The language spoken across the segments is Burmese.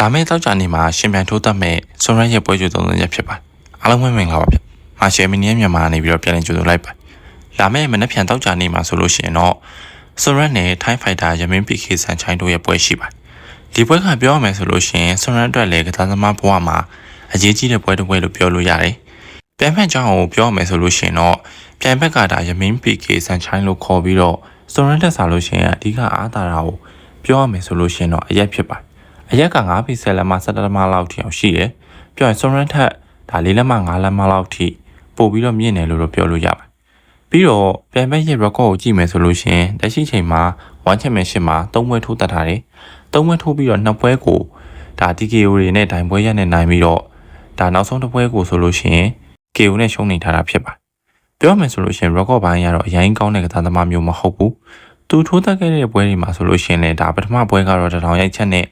လာမယ့်တောက်ကြနေ့မှာရှင်ပြန်ထိုးသက်မဲ့ဆွန်ရက်ရဲ့ပွဲကြိုသုံးသပ်ချက်ဖြစ်ပါတယ်အားလုံးပဲမင်္ဂလာပါဗျမာရှယ်မီနီယမ်မြန်မာနေပြီးတော့ပြန်လည်ကြိုဆိုလိုက်ပါလာမယ့်မနက်ဖြန်တောက်ကြနေ့မှာဆိုလို့ရှိရင်တော့ဆွန်ရက်နဲ့ထိုင်းဖိုက်တာယမင်းပီခေဆန်ချိုင်းတို့ရဲ့ပွဲရှိပါတယ်ဒီပွဲကပြောရမယ်ဆိုလို့ရှိရင်ဆွန်ရက်အတွက်လည်းကစားသမားဘဝမှာအရေးကြီးတဲ့ပွဲတစ်ပွဲလို့ပြောလို့ရတယ်ပြန်ဖက်ကြောင်းကိုပြောရမယ်ဆိုလို့ရှိရင်တော့ပြန်ဖက်ကဒါယမင်းပီကေဆန်ချိုင်းလို့ခေါ်ပြီးတော့ဆွန်ရက်တက်စားလို့ရှိရင်အဓိကအားသာတာကိုပြောရမယ်ဆိုလို့ရှိရင်တော့အရက်ဖြစ်ပါတယ် အရက်က9ပီဆယ်လက်မ17လက်မလောက်ထိအောင်ရှိတယ်။ပြောရင်စွန်ရန်ထက်ဒါ4လက်မ5လက်မလောက်ထိပို့ပြီးတော့မြင့်တယ်လို့တော့ပြောလို့ရပါတယ်။ပြီးတော့ပြန်ပဲရဲ့ record ကိုကြည့်မယ်ဆိုလို့ရှိရင်လက်ရှိချိန်မှာ1 championship မှာ3ပွဲထိုးတက်ထားတယ်။3ပွဲထိုးပြီးတော့2ပွဲကိုဒါ TKO တွေနဲ့ဒိုင်ပွဲရက်နဲ့နိုင်ပြီးတော့ဒါနောက်ဆုံးတစ်ပွဲကိုဆိုလို့ရှိရင် KO နဲ့ရှုံးနေထားတာဖြစ်ပါတယ်။ပြောမယ်ဆိုလို့ရှိရင် record ဘိုင်းကတော့အရင်ကောင်းတဲ့ကစားသမားမျိုးမဟုတ်ဘူး။သူထိုးတက်ခဲ့တဲ့ပွဲတွေမှာဆိုလို့ရှိရင်လည်းဒါပထမပွဲကတော့တထောင်ရိုက်ချက်နဲ့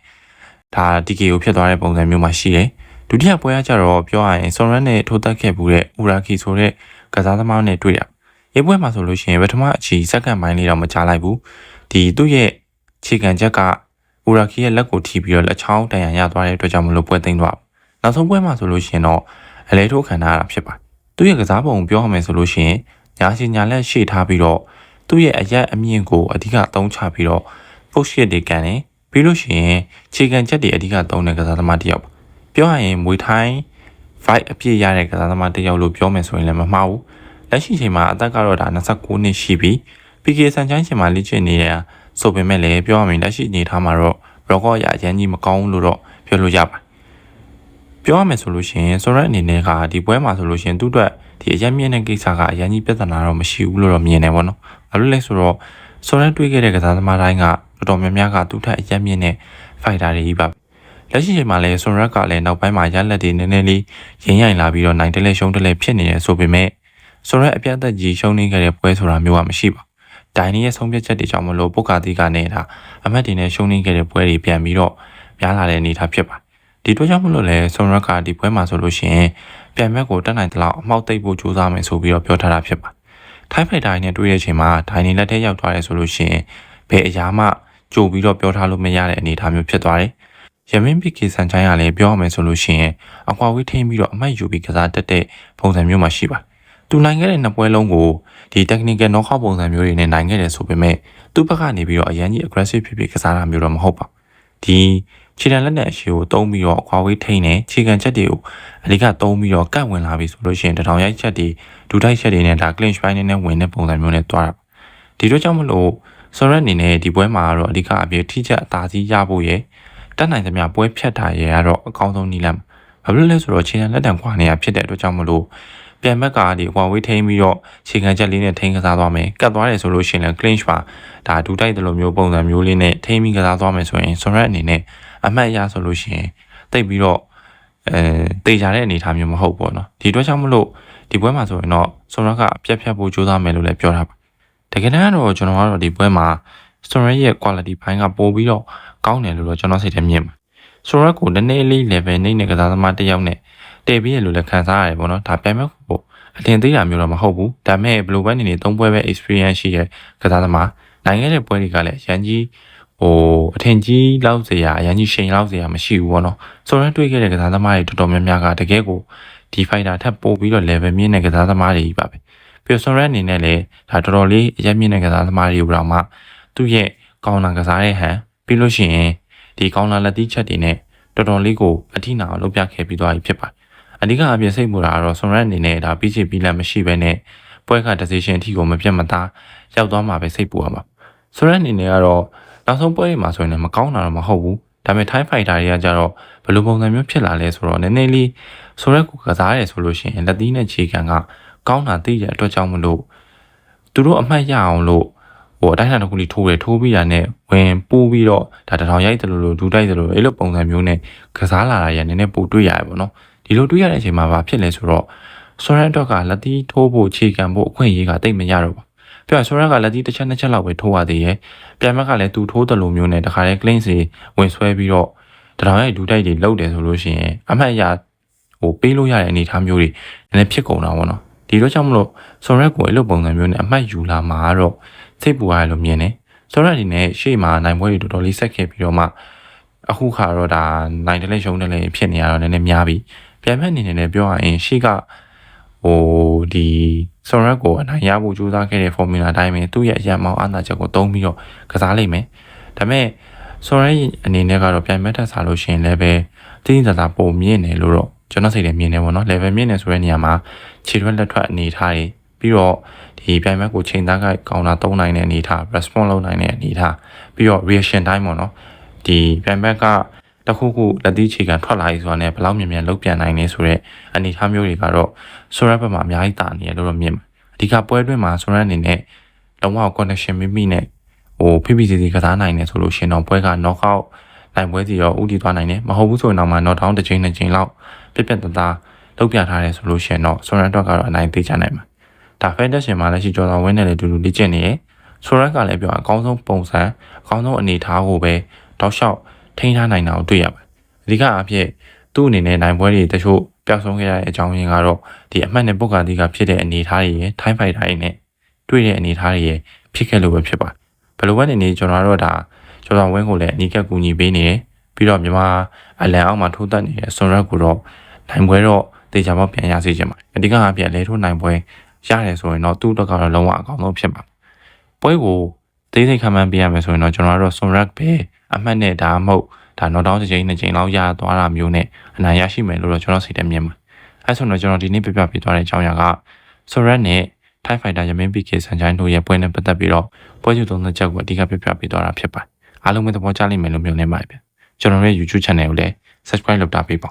ဒါ TKO ဖြစ်သွားတဲ့ပုံစံမျိုးမှာရှိတယ်။ဒုတိယပွဲကကြတော့ပြောရရင် Soren နဲ့ထိုးတက်ခဲ့မှုတဲ့ Uraki ဆိုတဲ့ကစားသမားနဲ့တွေ့ရ။ရေးပွဲမှာဆိုလို့ရှိရင်ပထမအချီစက္ကန့်ပိုင်းလေးတော့မကြားလိုက်ဘူး။ဒီသူ့ရဲ့ခြေခံချက်က Uraki ရဲ့လက်ကိုထိပြီးတော့လက်ချောင်းတန်ရန်ရသွားတဲ့အတွက်ကြောင့်မလို့ပွဲသိမ်းသွား။နောက်ဆုံးပွဲမှာဆိုလို့ရှိရင်တော့အလဲထိုးခံထားရတာဖြစ်ပါတယ်။သူ့ရဲ့ကစားပုံပြောရမယ်ဆိုလို့ရှိရင်ညာစီညာလက်ရှေ့ထားပြီးတော့သူ့ရဲ့အရက်အမြင့်ကိုအဓိကအသုံးချပြီးတော့ push hit တွေကန်တယ်။ ပြီးလို့ရှိရင်ခြေခံချက်တွေအဓိကသုံးတဲ့ကစားသမားတစ်ယောက်ပါပြောရရင်မွေထိုင်း fight အပြည့်ရတဲ့ကစားသမားတစ်ယောက်လို့ပြောမယ်ဆိုရင်လည်းမမှားဘူးလက်ရှိချိန်မှာအသက်ကတော့ဒါ29နှစ်ရှိပြီ PK ဆန်ချိုင်းချိန်မှာလေ့ကျင့်နေတာဆိုပေမဲ့လည်းပြောရရင်လက်ရှိအနေထားမှာတော့ record ရအရင်ကြီးမကောင်းဘူးလို့တော့ပြောလို့ရပါပြောရမယ်ဆိုလို့ရှိရင်ဆိုရက်အနေနဲ့ကဒီပွဲမှာဆိုလို့ရှိရင်သူ့အတွက်ဒီအရင်မြင့်တဲ့ကိစ္စကအရင်ကြီးပြဿနာတော့မရှိဘူးလို့တော့မြင်တယ်ပေါ့နော်။ဘာလို့လဲဆိုတော့ဆိုရက်တွေးခဲ့တဲ့ကစားသမားတိုင်းက တော်တော်များများကသူ့ထက်အရက်မြင့်တဲ့ဖိုက်တာတွေကြီးပါလက်ရှိချိန်မှာလည်းဆွန်ရက်ကလည်းနောက်ပိုင်းမှာရလက်တွေနည်းနည်းလေးရင်ရိုင်လာပြီးတော့နိုင်တလဲရှုံးတလဲဖြစ်နေတယ်ဆိုပေမဲ့ဆွန်ရက်အပြတ်သက်ကြီးရှုံးနေခဲ့တဲ့ပွဲဆိုတာမျိုးကမရှိပါဒိုင်နီရဲ့ဆုံးဖြတ်ချက်တွေကြောင့်မလို့ပုတ်ကာတိကနေတာအမတ်တွေနဲ့ရှုံးနေခဲ့တဲ့ပွဲတွေပြန်ပြီးတော့များလာတဲ့အနေအထားဖြစ်ပါဒီတော့ကြောင့်မလို့လဲဆွန်ရက်ကဒီပွဲမှာဆိုလို့ရှိရင်ပြန်ဘက်ကိုတက်နိုင်တဲ့လောက်အမောက်သိပ်ဖို့ကြိုးစားမယ်ဆိုပြီးတော့ပြောထားတာဖြစ်ပါထိုင်းဖိုက်တာနဲ့တွေ့တဲ့ချိန်မှာဒိုင်နီလက်ထဲရောက်သွားတယ်ဆိုလို့ရှိရင်ဘယ်အရာမှ ကြိုပြီးတော့ပြောထားလို့မရတဲ့အနေအထားမျိုးဖြစ်သွားတယ်။ရမင်းပီကေဆန်ချိုင်းကလည်းပြောရမယ်ဆိုလို့ရှိရင်အကွာဝေးထိန်းပြီးတော့အမှတ်ယူပြီးကစားတတ်တဲ့ပုံစံမျိုးမှာရှိပါ။သူနိုင်ခဲ့တဲ့နှစ်ပွဲလုံးကိုဒီ technical knockout ပုံစံမျိုးတွေနဲ့နိုင်ခဲ့တယ်ဆိုပေမဲ့သူ့ဘက်ကနေပြီးတော့အရင်ကြီး aggressive ဖြစ်ဖြစ်ကစားတာမျိုးတော့မဟုတ်ပါဘူး။ဒီခြေတံလက်နဲ့အရှိကိုတုံးပြီးတော့အကွာဝေးထိန်းနေခြေကန်ချက်တွေကိုအဓိကတုံးပြီးတော့ကတ်ဝင်လာပြီဆိုလို့ရှိရင်တထောင်ရိုက်ချက်တွေဒူတိုက်ချက်တွေနဲ့ဒါ clinch ပိုင်းနဲ့ဝင်တဲ့ပုံစံမျိုးနဲ့တွားတာ။ဒီတော့ကြောင့်မလို့ ဆိုရက်အနေနဲ့ဒီပွဲမှာတော့အဓိကအပြည့်ထိချက်အသာစီးရဖို့ရယ်တက်နိုင်သမျှပွဲဖြတ်တာရယ်ကတော့အကောင်းဆုံးနည်းလမ်းဘာဖြစ်လို့လဲဆိုတော့ခြေခံလက်တံခွာနေတာဖြစ်တဲ့အတွက်ကြောင့်မလို့ပြန်ဘက်ကဒီဟွာဝေးထိန်းပြီးတော့ခြေခံချက်လေးနဲ့ထိန်းကစားသွားမယ်ကတ်သွားတယ်ဆိုလို့ရှိရင်လည်း clinch ပါဒါဒူတိုက်တယ်လို့မျိုးပုံစံမျိုးလေးနဲ့ထိန်းပြီးကစားသွားမယ်ဆိုရင်ဆိုရက်အနေနဲ့အမှတ်ရဆိုလို့ရှိရင်တိတ်ပြီးတော့အဲတေချာတဲ့အနေအထားမျိုးမဟုတ်ပေါ့နော်ဒီအတွက်ကြောင့်မလို့ဒီပွဲမှာဆိုရင်တော့ဆိုရက်ကအပြတ်ဖြတ်ဖို့ကြိုးစားမယ်လို့လည်းပြောထားပါ တကယ်တမ်းကတော့ကျွန်တော်ကတော့ဒီပွဲမှာ Soren ရဲ့ quality ဘိုင်းကပိုပြီးတော့ကောင်းတယ်လို့တော့ကျွန်တော်စိတ်ထဲမြင်ပါ Soren ကိုနည်းနည်းလေး level နှိမ့်တဲ့ကစားသမားတစ်ယောက်နဲ့တည်ပြီးရလို့လည်းခံစားရတယ်ပေါ့နော်ဒါပြန်မဲ့ကိုအထင်သေးတာမျိုးတော့မဟုတ်ဘူးဒါပေမဲ့ဘယ်လိုပဲနေနေသုံးပွဲပဲ experience ရှိတဲ့ကစားသမားနိုင်ခဲ့တဲ့ပွဲတွေကလည်းရန်ကြီးဟိုအထင်ကြီးလောက်စရာအရန်ကြီးရှိန်လောက်စရာမရှိဘူးပေါ့နော်ဆိုရင်တွေ့ခဲ့တဲ့ကစားသမားတွေတော်တော်များများကတကယ်ကိုဒီ fighter ထပ်ပို့ပြီးတော့ level မြင့်တဲ့ကစားသမားတွေကြီးပါပဲ ပြီးတော့ Soren အနေနဲ့လည်းဒါတော်တော်လေးအရက်မြင့်တဲ့ကစားသမားတွေကိုတော့မှသူ့ရဲ့ကောင်းလာကစားတဲ့ဟန်ပြီးလို့ရှိရင်ဒီကောင်းလာလက်သီးချက်တွေနဲ့တော်တော်လေးကိုအထိနာအောင်လုပ်ပြခဲ့ပြီးသွားပြီဖြစ်ပါတယ်အဓိကအပြည့်စိတ်မူတာကတော့ Soren အနေနဲ့ဒါပြီးချပြီးလက်မရှိဘဲနဲ့ပွဲက decision အထိကိုမပြတ်မသားရောက်သွားမှာပဲစိတ်ပူရမှာ Soren အနေနဲ့ကတော့နောက်ဆုံးပွဲတွေမှာဆိုရင်လည်းမကောင်းတာတော့မဟုတ်ဘူးဒါပေမဲ့ Thai Fighter တွေကကြတော့ဘယ်လိုပုံစံမျိုးဖြစ်လာလဲဆိုတော့နည်းနည်းလေးဆိုရက်ကိုကစားရဲဆိုလို့ရှိရင်လက်သီးနဲ့ခြေခံက ကောင်းတာသိတဲ့အတွက်ကြောင့်မလို့သူတို့အမှတ်ရအောင်လို့ဟိုအတိုင်းအတာတစ်ခုလေးထိုးတယ်ထိုးပြီးတာနဲ့ဝင်ပိုးပြီးတော့ဒါတထောင်ရိုက်တယ်လို့လို့ဒူးတိုက်တယ်လို့အဲ့လိုပုံစံမျိုးနဲ့ကစားလာတာရနည်းနည်းပိုတွေ့ရတယ်ပေါ့နော်ဒီလိုတွေ့ရတဲ့အချိန်မှာဘာဖြစ်လဲဆိုတော့ဆိုရန်တော့ကလက်သီးထိုးဖို့ခြေခံဖို့အခွင့်အရေးကတိတ်မရတော့ဘူးပြောရဆိုရန်ကလက်သီးတစ်ချက်နှစ်ချက်လောက်ပဲထိုးရသေးရဲ့ပြန်မက်ကလည်းသူထိုးတယ်လို့မျိုးနဲ့တခါတည်း clean စီဝင်ဆွဲပြီးတော့တထောင်ရိုက်ဒူးတိုက်တွေလုတ်တယ်ဆိုလို့ရှိရင်အမှတ်အရဟိုပေးလို့ရတဲ့အနေအထားမျိုးတွေနည်းနည်းဖြစ်ကုန်တာပေါ့နော် ဒီတော့ကြောင့်မလို့ဆော်ရက်ကိုအဲ့လိုပုံစံမျိုးနဲ့အမှတ်ယူလာမှာတော့စိတ်ပူရတယ်လို့မြင်တယ်ဆော်ရက်အနေနဲ့ရှေ့မှာနိုင်ပွဲတွေတော်တော်လေးဆက်ခဲ့ပြီးတော့မှအခုခါတော့ဒါနိုင်တယ်လေရှုံးတယ်လေဖြစ်နေရတော့နည်းနည်းများပြီပြန်ဖက်အနေနဲ့လည်းပြောရရင်ရှေ့ကဟိုဒီဆော်ရက်ကိုအနိုင်ရဖို့ကြိုးစားခဲ့တဲ့ formula အတိုင်းပဲသူ့ရဲ့အရာမောင်းအားသာချက်ကိုသုံးပြီးတော့ကစားလိမ့်မယ်ဒါပေမဲ့ဆော်ရက်အနေနဲ့ကတော့ပြန်မဲ့တက်စားလို့ရှိရင်လည်းပဲတင်းတင်းသာသာပုံမြင့်တယ်လို့တော့ ကျွန်တော်စိတ်ထဲမြင်နေပါတော့ level မြင့်နေဆိုတဲ့နေရာမှာခြေရွက်လက်ထွက်အနေထားတွေပြီးတော့ဒီပြိုင်ဘက်ကိုချိန်သားကကောင်တာသုံးနိုင်တဲ့အနေထား response လုပ်နိုင်တဲ့အနေထားပြီးတော့ reaction time ပေါ့နော်ဒီပြိုင်ဘက်ကတခုခုလက်သီးခြေခံထွက်လာပြီဆိုတာနဲ့ဘယ်လောက်မြန်မြန်လုတ်ပြန်နိုင်နေဆိုတော့အနေထားမျိုးတွေကတော့ဆိုရက်ဘက်မှာအများကြီးတာနေရလို့တော့မြင်မှာအဓိကပွဲတွင်းမှာဆိုရက်အနေနဲ့လုံးဝ connection မိမိနဲ့ဟို PPCC ကစားနိုင်နေဆိုလို့ရှင်တော့ပွဲက knockout နိုင်ပွဲစီတော့ဥတီသွားနိုင်တယ်မဟုတ်ဘူးဆိုရင်တော့မှ knock down တစ်ချိန်တစ်ချိန်လောက် ပြက်ပြက်တသားလုတ်ပြထားတယ်ဆိုလို့ရှင်တော့ဆိုရက်တော့ကတော့အနိုင်သေးချနိုင်မှာဒါဖဲတက်ရှင်မှာလည်းရှိကျော်တော်ဝင်းနဲ့လည်းတူတူလေ့ကျင့်နေရယ်ဆိုရက်ကလည်းပြောအကောင်းဆုံးပုံစံအကောင်းဆုံးအနေထားကိုပဲတောက်လျှောက်ထိန်းထားနိုင်တာကိုတွေ့ရပါတယ်အဓိကအဖြစ်သူ့အနေနဲ့နိုင်ပွဲတွေတချို့ပျောက်ဆုံးခဲ့ရတဲ့အကြောင်းရင်းကတော့ဒီအမှတ်နဲ့ပုတ်ကာတီကဖြစ်တဲ့အနေထားတွေရယ်ထိုင်းဖိုက်တာတွေနဲ့တွေ့တဲ့အနေထားတွေရယ်ဖြစ်ခဲ့လို့ပဲဖြစ်ပါတယ်ဘယ်လိုပဲနေနေကျွန်တော်တို့ဒါကျော်တော်ဝင်းကိုလည်းအနီးကပ်ကူညီပေးနေတယ်ပြီးတော့မြန်မာအလန်အောက်မှာထိုးတက်နေတဲ့ဆွန်ရက်ကိုတော့ နိုင်ပွဲတော့တေချာပေါက်ပြန်ရစေချင်ပါတယ်အဓိကအဖြစ်လဲထိုးနိုင်ပွဲရတယ်ဆိုရင်တော့သူ့တော့ကတော့လုံးဝအကောင်းဆုံးဖြစ်မှာပွဲကိုသိသိခံမှန်းပြရမယ်ဆိုရင်တော့ကျွန်တော်တို့ဆွန်ရက်ပဲအမှတ်နဲ့ဒါမှမဟုတ်ဒါတော့တောင်းတစ်ချိန်နှစ်ချိန်လောက်ရသွားတာမျိုးနဲ့အနိုင်ရရှိမယ်လို့တော့ကျွန်တော်စိတ်ထဲမြင်ပါအဲဆိုတော့ကျွန်တော်ဒီနေ့ပြပြပေးသွားတဲ့အကြောင်းအရာကဆွန်ရက်နဲ့ Thai Fighter ရမင်း PK ဆန်ချိုင်းတို့ရဲ့ပွဲနဲ့ပတ်သက်ပြီးတော့ပွဲကျူသုံးသက်ချက်ကိုအဓိကပြပြပေးသွားတာဖြစ်ပါတယ်အားလုံးပဲသဘောကျလိမ့်မယ်လို့မျှော်လင့်ပါတယ်ဗျကျွန်တော်ရဲ့ YouTube channel ကိုလည်း subscribe လုပ်တာပေးပါ